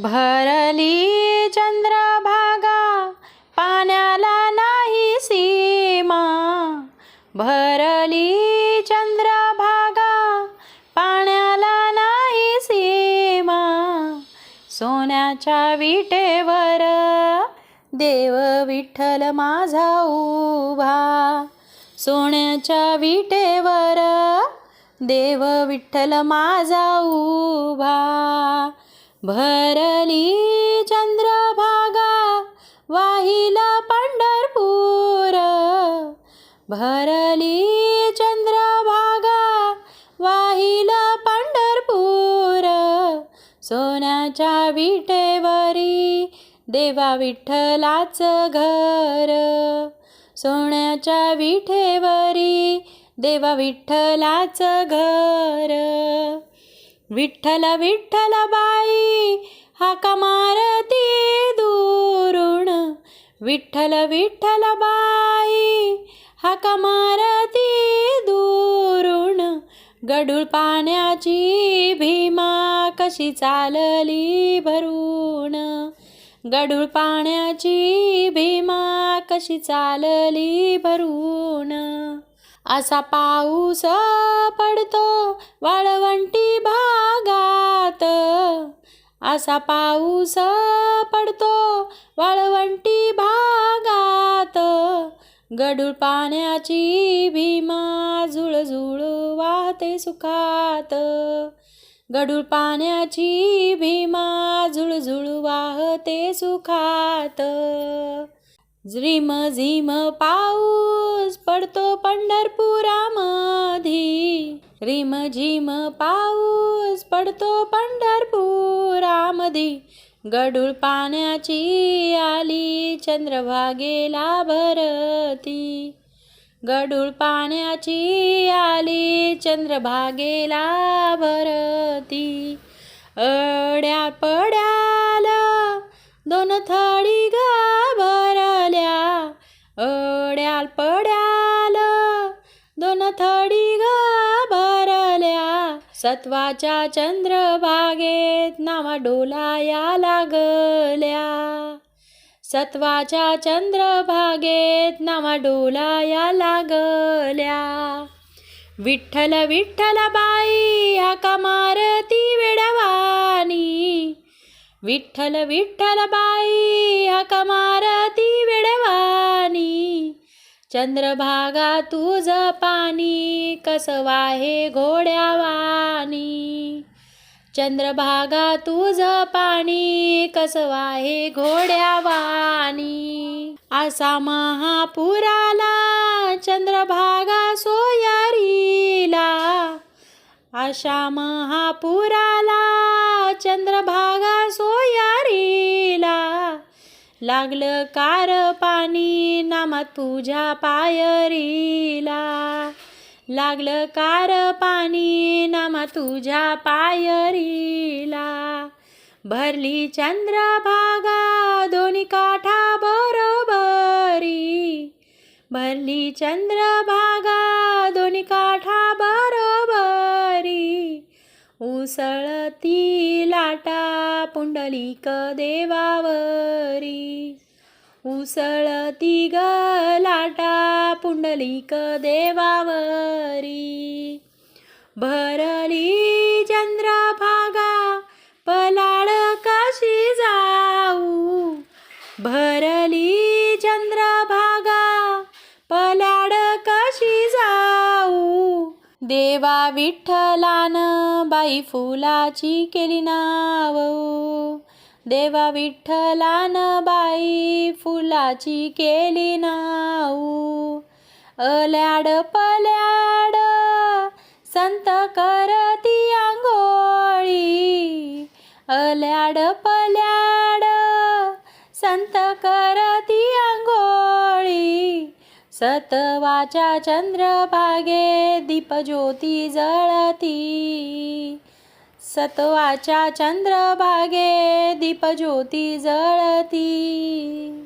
भरली चंद्रभागा पाण्याला नाही सीमा. भरली चंद्रभागा पाण्याला नाही सीमा. सोन्याच्या विटेवर देव विठ्ठल माझा उभा. सोन्याच्या विटेवर देव विठ्ठल माझा उभा. भरली चंद्रभागा वाहिला पंढरपूर. भरली चंद्रभागा वाहिला पंढरपूर. सोन्याच्या विटेवरी देवा विठ्ठलाच घर. सोन्याच्या विठेवरी देवा विठ्ठलाच घर. विठ्ठल विठ्ठल बाई हाका मारती दुरुण विठ्ठल विठ्ठल बाई हाका मारती दुरुण गडूळ पाण्याची भीमा कशी चालली भरून. गडूळ पाण्याची भीमा कशी चालली भरून. असा पाऊस पडतो वाळवंटी भागात. असा पाऊस पडतो वाळवंटी भागात. गडूळ पाण्याची भीमा झुळझुळ वाहते सुखात. गडूळ पाण्याची भीमा झुळझुळ वाहते सुखात. झिम झिम पाऊस पडतो पंढरपुरामधी रिम झिम पाऊस पडतो पंढरपुरामधी गडूळ पाण्याची आली चंद्रभागेला भरती गडूळ पाण्याची आली चंद्रभागेला भरती अड्या पड्याला दोन थळी सत्वाच्या चंद्रभागेत नावा डोलाया लागल्या. सत्वाच्या चंद्रभागेत नावा डोलाया लागल्या. विठ्ठल विठ्ठल बाई हाका मारती वेडवानी विठ्ठल विठ्ठल बाई हाका मारती वेडवानी चंद्रभागा तुझ पाणी कस वाहे घोड्यावानी चंद्रभागा तुझ पाणी कस वाहे घोड्यावानी असा महापुराला चंद्रभागा सोयरीला. अशा महापुराला चंद्रभागा सोया लागलं कार पाणी नामात तुझ्या पायरीला. लागलं कार पाणी नामा तुझ्या पायरीला. भरली चंद्रभागा दोन्ही काठा बरोबरी. भरली चंद्रभागा दोन्ही काठा उसळती लाटा पुंडलिक देवावरी. उसळती ग लाटा पुंडलिक देवावरी. भरली देवा विठ्ठलान बाई फुलाची केली नाव. देवा विठ्ठलान बाई फुलाची केली नाव. अल्याड पल्याड संत करती आंघोळी. अल्याड पल्याड संत करती सतवाच्या चंद्रभागे दीपज्योती जळती. सतवाच्या चंद्रभागे दीपज्योती जळती.